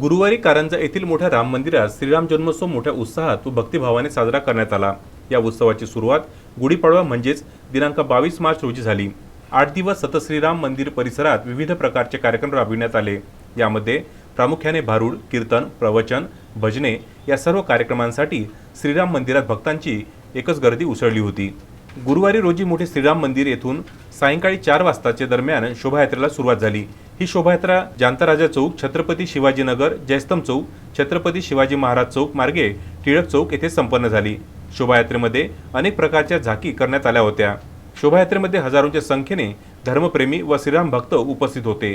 गुरुवारी कारंजा येथील मोठ्या राम मंदिरात श्रीराम जन्मोत्सव मोठ्या उत्साहात व भक्तिभावाने साजरा करण्यात आला. या उत्सवाची सुरुवात गुढीपाडवा म्हणजेच दिनांक बावीस मार्च रोजी झाली. आठ दिवस सतश्रीराम मंदिर परिसरात विविध प्रकारचे कार्यक्रम राबविण्यात आले. यामध्ये प्रामुख्याने भारूड कीर्तन प्रवचन भजने या सर्व कार्यक्रमांसाठी श्रीराम मंदिरात भक्तांची एकच गर्दी उसळली होती. गुरुवारी रोजी मोठे श्रीराम मंदिर येथून सायंकाळी चार वाजताच्या दरम्यान शोभायात्रेला सुरुवात झाली. ही शोभायात्रा जांताराजा चौक छत्रपती शिवाजीनगर जयस्तंभ चौक छत्रपती शिवाजी महाराज चौक मार्गे टिळक चौक येथे संपन्न झाली. शोभायात्रेमध्ये अनेक प्रकारच्या झाकी करण्यात आल्या होत्या. शोभायात्रेमध्ये हजारोंच्या संख्येने धर्मप्रेमी व श्रीराम भक्त उपस्थित होते.